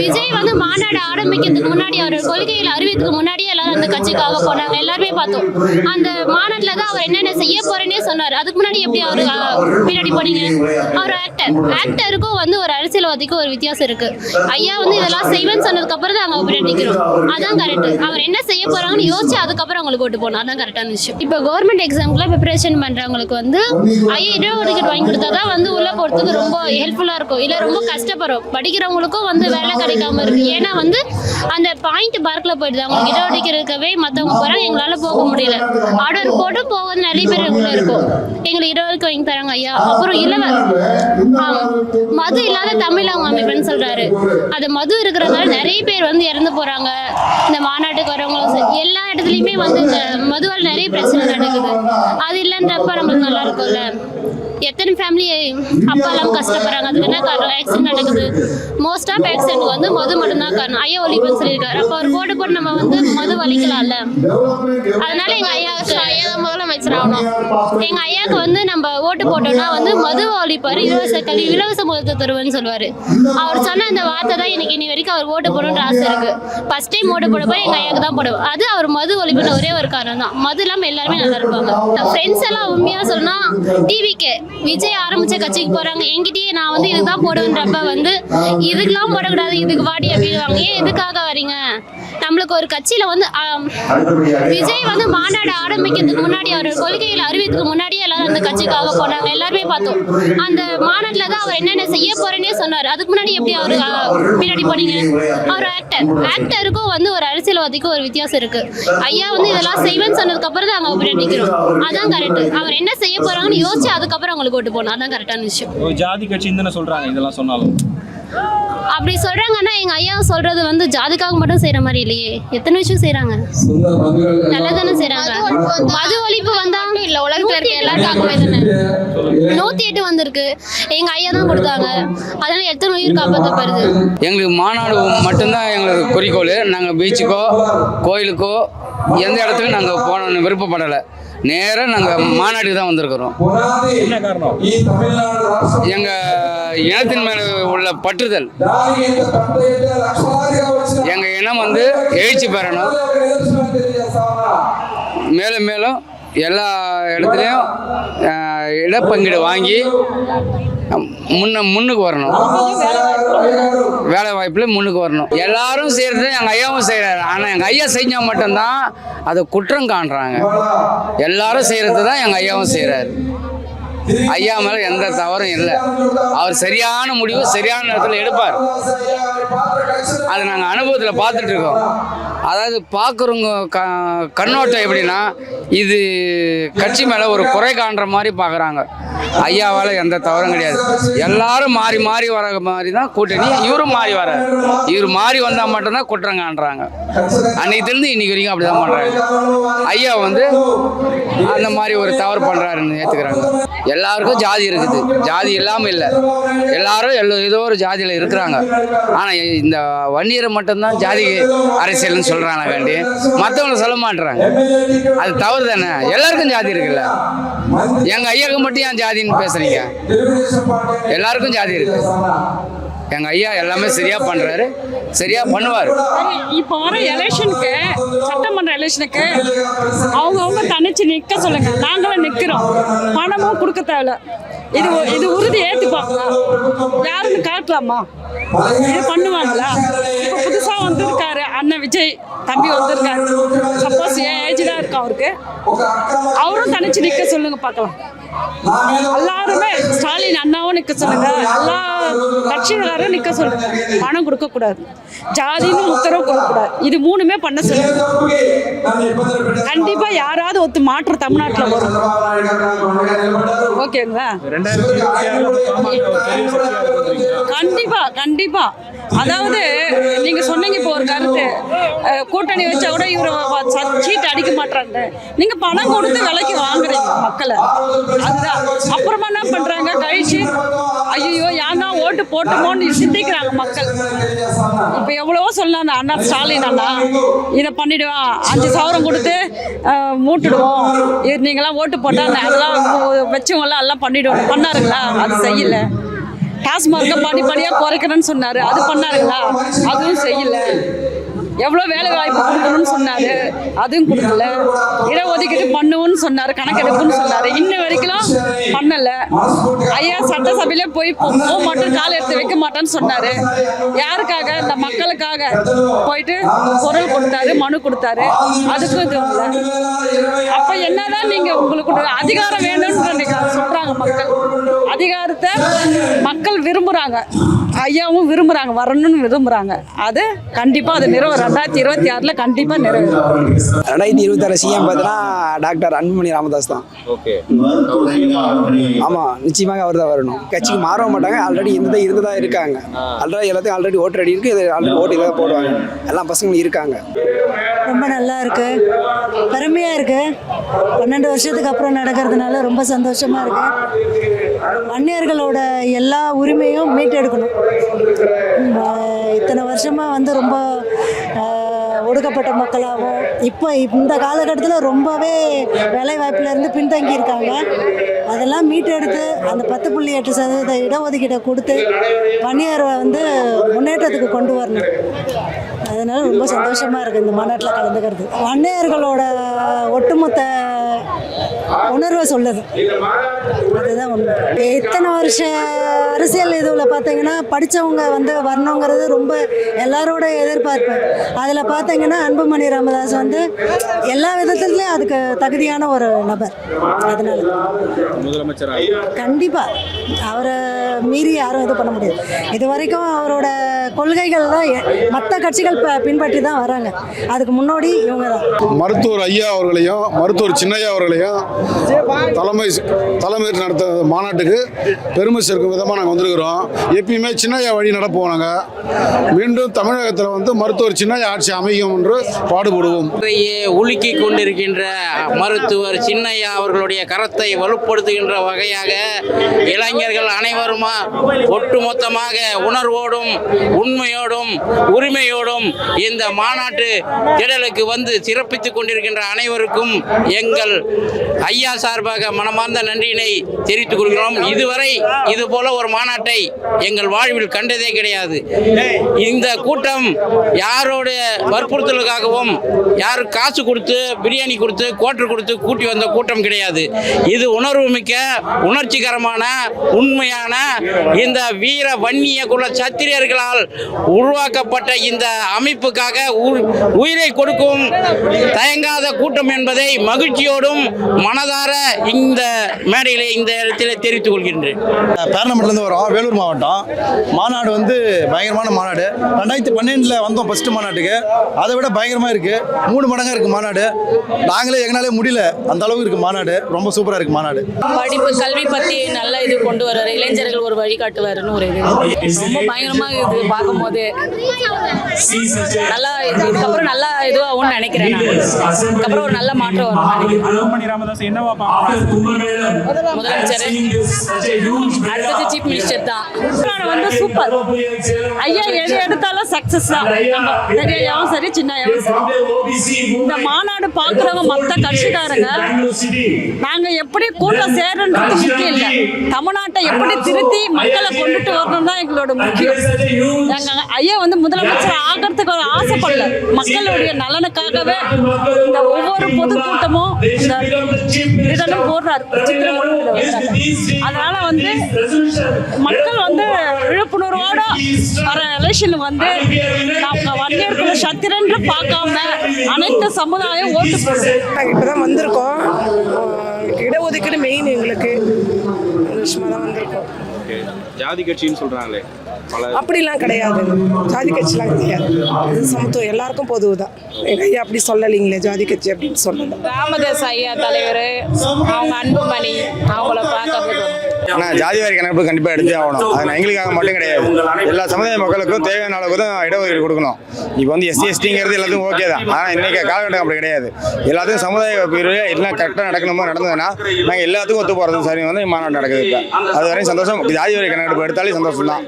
விஜய் வந்து மாநாடு ஆரம்பிக்கிறதுக்கு முன்னாடி அவர் கொள்கையில் அறிவித்துக்கு முன்னாடியே எல்லாரும் அந்த கட்சிக்காக போனாங்க. எல்லாருமே பார்த்தோம். அந்த மாநாட்டில் தான் அவர் என்னென்ன செய்ய போறேன்னே சொன்னார். அதுக்கு முன்னாடி எப்படி அவர் பின்னாடி போனீங்க? அவர் ஆக்டர் ஆக்டருக்கும் வந்து ஒரு அரசியல்வாதிக்கும் ஒரு வித்தியாசம் இருக்கு. ஐயா வந்து இதெல்லாம் செய்வேன்னு சொன்னதுக்கு அப்புறம் தான் அவங்க பின்னாடி நிற்கிறோம் அதான் கரெக்ட் அவர் என்ன செய்ய போறாங்கன்னு யோசிச்சு அதுக்கப்புறம் அவங்களுக்கு ஓட்டு போனோம் அதான் கரெக்டான விஷயம். இப்போ கவர்மெண்ட் எக்ஸாம்க்குலாம் ப்ரிப்பரேஷன் பண்றவங்களுக்கு வந்து ஐயா இடம் டிக்கெட் வாங்கி கொடுத்தா தான் வந்து உள்ள போறதுக்கு ரொம்ப ஹெல்ப்ஃபுல்லா இருக்கும். இல்லை ரொம்ப கஷ்டப்படும் படிக்கிறவங்களுக்கும் வந்து வேலை கிடைக்காம இருக்கு. ஏன்னா வந்து அந்த பாயிண்ட் பார்க்ல போயிடுது அவங்க இடம் அடிக்கிறதுக்கவே மத்தவங்க போறாங்க. எங்களால போக முடியல. ஆர்டர் போட்டு போக நிறைய பேர் உள்ள இருக்கும். எங்களுக்கு இருபதுக்கு வாங்கி தராங்க ஐயா. அப்புறம் இலவ மது இல்லாத தமிழ் அவங்க அமைப்புன்னு சொல்றாரு. அது மது இருக்கிறதுனால நிறைய பேர் வந்து இறந்து போறாங்க. இந்த மாநாட்டுக்கு வரவங்களும் எல்லா இடத்துலயுமே வந்து இந்த மதுவால் நிறைய பிரச்சனை நடக்குது. அது இல்லைன்றப்ப நம்மளுக்கு நல்லா இருக்கும்ல. எத்தனை ஃபேமிலி அப்பா எல்லாம் கஷ்டப்படுறாங்க. அதுக்கு என்ன காரணம்? ஆக்சிடென்ட் நடக்குது. மோஸ்ட் ஆஃப் ஆக்சிடென்ட் வந்து மது மட்டும்தான் காரணம். ஐயா ஒழிப்புன்னு சொல்லியிருக்காரு. அப்போ அவர் போட்டு போட்டு நம்ம வந்து மது வலிக்கலாம்ல. அதனால எங்க ஐயா ஐயா தான் முதலமைச்சர் ஆகணும். எங்க ஐயாவுக்கு வந்து நம்ம ஓட்டு போட்டோம்னா வந்து மது ஒழிப்பாரு இலவச கல்வி இலவச மருத்துவ தருவேன்னு சொல்லுவாரு. அவர் சொன்ன அந்த வார்த்தை தான் எனக்கு இனி வரைக்கும் அவர் ஓட்டு போடணுன்ற ஆசை இருக்கு. ஃபர்ஸ்ட் டைம் ஓட்டு போட போய் எங்க ஐயாவுக்கு தான் போடுவோம். அது அவர் மது ஒழிப்புன்னு ஒரே ஒரு காரணம் தான். மது இல்லாம எல்லாருமே நல்லா இருப்பாங்க. ஃப்ரெண்ட்ஸ் எல்லாம் உண்மையா சொன்னா டிவிக்கு விஜய் ஆரம்பிச்ச கட்சிக்கு போறாங்க. எங்கிட்டயே நான் வந்து இதுதான் போடுவேன்றப்ப வந்து இதுக்கெல்லாம் போடக்கூடாது இதுக்கு வாடி அப்படின்வாங்க ஏன் எதுக்காக வரீங்க? நம்மளுக்கு ஒரு கட்சியில வந்து விஜய் வந்து மாநாடு ஆரம்பிக்கிறதுக்கு முன்னாடி அவர் கொள்கையில் அறிவித்துக்கு முன்னாடியே எல்லாரும் அந்த கட்சிக்காக போனாங்க. எல்லாருமே பார்த்தோம். அந்த மாநாட்டில் தான் அவர் என்னென்ன செய்ய போறேன்னே சொன்னார். அதுக்கு முன்னாடி எப்படி அவர் பின்னாடி போனீங்க? அவர் ஆக்டர் ஆக்டருக்கும் வந்து ஒரு அரசியல்வாதிக்கும் ஒரு வித்தியாசம் இருக்கு. ஐயா வந்து இதெல்லாம் செய்வேன்னு சொன்னதுக்கு அப்புறம் தான் அவங்க பின்னாடி நிற்கிறோம் அதான் கரெக்ட் அவர் என்ன செய்ய போறாங்கன்னு யோசிச்சு அதுக்கப்புறம் அவங்களுக்கு ஓட்டு போகணும் அதான் கரெக்டான விஷயம். ஜாதி கட்சி சொல்றாங்க. இதெல்லாம் சொன்னாலும். அப்படி சொல்றாங்கன்னா எங்க ஐயா சொல்றது வந்து ஜாதிக்காக மட்டும் செய்யற மாதிரி இல்லையே. எத்தனை விஷயம் செய்றாங்க? நல்லதானே செய்றாங்க. மது ஒழிப்பு வந்தா இல்ல உலகத்துல இருக்க எல்லாருக்காகவே தானே? நூத்தி எட்டு வந்திருக்கு. எங்க ஐயா தான் கொடுத்தாங்க. அதனால எத்தனை உயிர் காப்பாற்றப்படுது எங்களுக்கு மாநாடு மட்டும்தான் எங்களுக்கு குறிக்கோள். நாங்கள் பீச்சுக்கோ கோயிலுக்கோ எந்த இடத்துக்கும் நாங்கள் போகணும்னு விருப்பப்படலை. நேராக நாங்கள் மாநாட்டுக்கு தான் வந்திருக்கிறோம். என்ன காரணம்? எங்கள் இனத்தின் மேலே உள்ள பற்றுதல். எங்கள் இனம் வந்து எழுச்சி பெறணும். மேலும் மேலும் எல்லா இடத்துலையும் இடப்பங்கீடு வாங்கி முன்ன முன்னுக்கு வரணும். வேலை வாய்ப்பில் முன்னுக்கு வரணும். எல்லாரும் செய்கிறது எங்கள் ஐயாவும் செய்கிறாரு ஆனால் எங்கள் ஐயா செஞ்சால் மட்டும்தான் அதை குற்றம் காண்றாங்க. எல்லாரும் செய்கிறது தான் எங்கள் ஐயாவும் செய்கிறாரு ஐயா மேலே எந்த தவறும் இல்லை. அவர் சரியான முடிவு சரியான நேரத்தில் எடுப்பார். அதை நாங்கள் அனுபவத்தில் பார்த்துட்டு இருக்கோம். அதாவது பார்க்குறவங்க க கண்ணோட்டம் எப்படின்னா இது கட்சி மேலே ஒரு குறை காண்ற மாதிரி பார்க்குறாங்க. ஐயாவால் எந்த தவறும் கிடையாது. எல்லாரும் மாறி மாறி வர மாதிரி தான் கூட்டணி. இவரும் மாறி வர. இவர் மாறி வந்தால் மட்டும்தான் குற்றம் காண்றாங்க. அன்னைக்கு இன்னைக்கு வரைக்கும் அப்படி தான் பண்ணுறாங்க ஐயா வந்து அந்த மாதிரி ஒரு தவறு பண்ணுறாருன்னு ஏற்றுக்கிறாங்க எல்லாருக்கும் ஜாதி இருக்குது. ஜாதி இல்லாமல் இல்லை. எல்லாரும் எல்லோ ஏதோ ஒரு ஜாதியில் இருக்கிறாங்க. ஆனால் இந்த வன்னியரை மட்டும்தான் ஜாதி அரசியல்னு சொல்கிறாங்க வேண்டி. மற்றவங்களை சொல்ல மாட்டுறாங்க அது தவறு தானே? எல்லாருக்கும் ஜாதி இருக்குல்ல. எங்கள் ஐயாவுக்கு மட்டும் ஏன் ஜாதின்னு பேசுகிறீங்க எல்லாருக்கும் ஜாதி இருக்குது எங்கள் ஐயா எல்லாமே சரியாக பண்ணுறாரு சரியாக பண்ணுவார். இப்போ வர எலெக்ஷனுக்கு சட்டமன்ற எலெக்ஷனுக்கு அவங்கவுங்க தனிச்சு நிற்க சொல்லுங்க. நாங்களும் நிற்கிறோம் பணமும் கொடுக்க தேவையில்ல. இது இது உறுதி ஏற்றுப்பாங்களா யாருன்னு காட்டலாமா? இது பண்ணுவாங்களா இப்போ புதுசாக வந்திருக்காரு அண்ணன் விஜய் தம்பி வந்திருக்காரு சப்போஸ் ஏன் ஏஜ் தான் இருக்கு அவருக்கு அவரும் தனிச்சு நிற்க சொல்லுங்க பார்க்கலாம் எல்லாருமே ஸ்டாலின் அண்ணாவும் நிற்க சொல்லுங்க எல்லா கட்சிக்காரரும் நிற்க சொல்லுங்க பணம் கொடுக்க கூடாது ஜாதின்னு உத்தரவு கொடுக்கக்கூடாது இது மூணுமே பண்ண சொல்லுங்க கண்டிப்பா யாராவது ஒத்து மாற்றம் தமிழ்நாட்டில் வரும் ஓகேங்களா கண்டிப்பா கண்டிப்பா. அதாவது நீங்க சொன்னீங்க இப்போ ஒரு கருத்து. கூட்டணி வச்சா கூட இவர் சீட் அடிக்க மாட்டாங்க நீங்க பணம் கொடுத்து விலைக்கு வாங்குறீங்க மக்களை. அதுதான். அப்புறமா என்ன பண்றாங்க? கழிச்சு ஐயோ யாருன்னா ஓட்டு போட்டுமோன்னு சிந்திக்கிறாங்க மக்கள். இப்போ எவ்வளவோ சொல்லலாம் அந்த அண்ணா ஸ்டாலின் அண்ணா. இதை பண்ணிடுவான் அஞ்சு சவரம் கொடுத்து மூட்டுடுவோம். இது நீங்களாம் ஓட்டு போட்டா அதெல்லாம் வச்சவங்களாம் எல்லாம் பண்ணிடுவோம். பண்ணாருங்களா? அது செய்யல. டாஸ்மார்க்கை படிப்படியாக குறைக்கிறேன்னு சொன்னார். அது பண்ணாருங்களா? அதுவும் செய்யல. எவ்வளோ வேலை வாய்ப்பு கொடுக்கணும்னு சொன்னார். அதுவும் கொடுக்கல. இடஒதுக்கீடு பண்ணுவோன்னு சொன்னார். கணக்கெடுப்புன்னு சொன்னார். இன்ன வரைக்கும் பண்ணலை. ஐயா சட்டசபையிலே போய் போக மாட்டேன் கால் எடுத்து வைக்க மாட்டேன்னு சொன்னார். யாருக்காக? இந்த மக்களுக்காக போயிட்டு குரல் கொடுத்தாரு மனு கொடுத்தாரு. அதுக்கும் இது அப்ப என்னதான் நீங்கள் உங்களுக்கு அதிகாரம் வேணும்னு சொல்றாங்க சொல்கிறாங்க மக்கள். அதிகாரத்தை மக்கள் விரும்புகிறாங்க ஐயாவும் விரும்புகிறாங்க வரணும்னு விரும்புகிறாங்க அது கண்டிப்பாக அது நிறைவேறும் ரெண்டாயிரத்தி இருபத்தி ஆறில் கண்டிப்பாக நிறைவேறும் ரெண்டாயிரத்தி இருபத்தாறு சிஎம் பார்த்தீங்கன்னா டாக்டர் அன்புமணி ராமதாஸ் தான். ஓகே. ஆமாம் நிச்சயமாக அவர் தான் வரணும். கட்சிக்கு மாறவும் மாட்டாங்க ஆல்ரெடி இருந்ததா இருந்ததா இருக்காங்க. ஆல்ரெடி எல்லாத்தையும் ஆல்ரெடி ஓட்டு ரெடி இருக்கு இது ஆல்ரெடி ஓட்டு இதாக போடுவாங்க. எல்லா பசங்களும் இருக்காங்க. ரொம்ப நல்லா இருக்கு. பெருமையாக இருக்கு. பன்னெண்டு வருஷத்துக்கு அப்புறம் நடக்கிறதுனால ரொம்ப சந்தோஷமா இருக்கு. வன்னியர்களோட எல்லா உரிமையும் மீட்டெடுக்கணும். இத்தனை வருஷமாக வந்து ரொம்ப ஒடுக்கப்பட்ட மக்களாகவும் இப்போ இந்த காலகட்டத்தில் ரொம்பவே வேலைவாய்ப்புலேருந்து பின்தங்கி இருக்காங்க அதெல்லாம் மீட்டெடுத்து அந்த பத்து புள்ளி எட்டு சதவீத இடஒதுக்கீட்டை கொடுத்து பணியாரை வந்து முன்னேற்றத்துக்கு கொண்டு வரணும். அதனால் ரொம்ப சந்தோஷமாக இருக்குது இந்த மாநாட்டில் கலந்துக்கிறது. வன்னியர்களோட ஒட்டுமொத்த உணர்வை சொல்லுது. அதுதான் உண்மை. இத்தனை வருஷ அரசியல் இதுவில் பார்த்தீங்கன்னா படித்தவங்க வந்து வரணுங்கிறது ரொம்ப எல்லாரோட எதிர்பார்ப்பு. அதில் பார்த்தீங்கன்னா அன்புமணி ராமதாஸ் வந்து எல்லா விதத்துலேயும் அதுக்கு தகுதியான ஒரு நபர். அதனால முதலமைச்சர்? கண்டிப்பாக அவரை மீறி யாரும் இது பண்ண முடியாது. இது வரைக்கும் அவரோட கொள்கைகள் தான் மற்ற கட்சிகள் பின்பற்றி தான் வராங்க. அதுக்கு முன்னோடி இவங்க தான் மருத்துவர் ஐயா அவர்களையும் மருத்துவர் சின்னையா அவர்களையும் தலைமை தலைமையேற்று நடத்த மாநாட்டுக்கு பெருமை சேர்க்கும் விதமாக நாங்கள் வந்திருக்கிறோம். எப்பயுமே சின்னையா வழி நடப்போம் நாங்கள் மீண்டும் தமிழகத்தில் வந்து மருத்துவர் சின்னையா ஆட்சி அமையும் என்று பாடுபடுவோம். இன்றையே உலுக்கி கொண்டிருக்கின்ற மருத்துவர் சின்னையா அவர்களுடைய கரத்தை வலுப்படுத்துகின்ற வகையாக இளைஞர்கள் அனைவருமா ஒட்டுமொத்தமாக உணர்வோடும் உண்மையோடும் உரிமையோடும் இந்த மாநாட்டு திடலுக்கு வந்து சிறப்பித்துக் கொண்டிருக்கின்ற அனைவருக்கும் எங்கள் ஐயா சார்பாக மனமார்ந்த நன்றியினை தெரிவித்துக் கொள்கிறோம். இதுவரை இது போல ஒரு மாநாட்டை எங்கள் வாழ்வில் கண்டதே கிடையாது. இந்த கூட்டம் யாரோட வற்புறுத்தலுக்காகவும் யார் காசு கொடுத்து பிரியாணி கொடுத்து கோட்டர் கொடுத்து கூட்டி வந்த கூட்டம் கிடையாது. இது உணர்வு மிக்க உணர்ச்சிகரமான உண்மையான இந்த வீர வன்னிய குல சத்திரியர்களால் உருவாக்கப்பட்ட இந்த அமைப்புக்காக உயிரை கொடுக்கும் தயங்காத கூட்டம் என்பதை மகிழ்ச்சியோடும் மனதார இந்த மேடையிலே இந்த இடத்திலே தெரிவித்துக் கொள்கின்றேன். பேரணமெண்ட்லேருந்து வரோம். வேலூர் மாவட்டம். மாநாடு வந்து பயங்கரமான மாநாடு. ரெண்டாயிரத்தி பன்னெண்டில் வந்தோம் ஃபஸ்ட்டு மாநாட்டுக்கு. அதை விட பயங்கரமாக இருக்குது மூணு மடங்காக இருக்குது மாநாடு. நாங்களே எங்களாலே முடியல. அந்த அளவுக்கு இருக்குது மாநாடு. ரொம்ப சூப்பராக இருக்குது மாநாடு. படிப்பு கல்வி பத்தி நல்ல இது கொண்டு வர்றாரு. இளைஞர்கள் ஒரு வழிகாட்டுவாருன்னு ஒரு இது. ரொம்ப பயங்கரமா இது. பார்க்கும்போது நல்லா இது- இதுக்கப்புறம் நல்லா இதுவாகும்னு நினைக்கிறேன் நான். இதுக்கப்புறம் ஒரு நல்ல மாற்றம் வரும். என்னவா முதலமைச்சர். அடுத்தது சீஃப் மினிஸ்டர் தான். வந்து சூப்பர் ஐயா எது எடுத்தாலும் சக்ஸஸ் தான். நம்ம பெரியயாவும் சரி சின்னையாவும் சரி. இந்த மாநாடு பார்க்குறவங்க மற்ற கட்சிக்காரங்க நாங்கள் எப்படி கூட்டம் சேரன்றது முக்கியம் இல்லை. தமிழ்நாட்டை எப்படி திருத்தி மக்களை கொண்டுட்டு வரணும் தான் எங்களோட முக்கியம். ஐயா வந்து முதலமைச்சர் ஆகிறதுக்கு ஒரு ஆசைப்படல. மக்களுடைய நலனுக்காகவே இந்த ஒவ்வொரு பொதுக்கூட்டமும் இந்த இதெல்லாம் போடுறாரு. அதனால வந்து மக்கள் வந்து விழிப்புணர்வோட வர எலெக்ஷன் வந்து நம்ம வன்னியர்குல சத்திரன்று பார்க்காம அனைத்து சமுதாயம் ஓட்டு போடுறோம் இப்போ தான் வந்திருக்கோம். இடஒதுக்கீடு மெயின் எங்களுக்கு. ஒரு விஷயமா தான் வந்திருக்கோம். ஓகே ஜாதி கட்சின்னு சொல்றாங்களே. பல அப்படிலாம் கிடையாது. ஜாதி கட்சிலாம் கிடையாது. இது சமத்துவம். எல்லாருக்கும் பொதுவு தான் எங்கள் ஐயா அப்படி சொல்லலைங்களே ஜாதி கட்சி அப்படின்னு சொல்லலை. ராமதாஸ் ஐயா தலைவர் அவங்க அன்புமணி அவங்கள பார்க்கறதுக்கு ஆனால் ஜாதி வாரி கணக்கு கண்டிப்பாக எடுத்தே ஆகணும். அது எங்களுக்காக மட்டும் கிடையாது. எல்லா சமுதாய மக்களுக்கும் தேவையான அளவுக்கு தான் இடஒதுக்கீடு கொடுக்கணும். இப்போ வந்து எஸ்சி எஸ்டிங்கிறது எல்லாத்துக்கும் ஓகே தான். ஆனால் இன்னைக்கு காலகட்டம் அப்படி கிடையாது. எல்லாத்துக்கும் சமுதாய பிரிவு எல்லாம் கரெக்டாக நடக்கணுமோ நடந்ததுன்னா நாங்கள் எல்லாத்துக்கும் ஒத்து போகிறது சரி வந்து மாநாடு நடக்குது இப்போ. அது வரையும் சந்தோஷம். ஜாதி வாரி கணக்கெடுப்பு எடுத்தாலே சந்தோஷம் தான்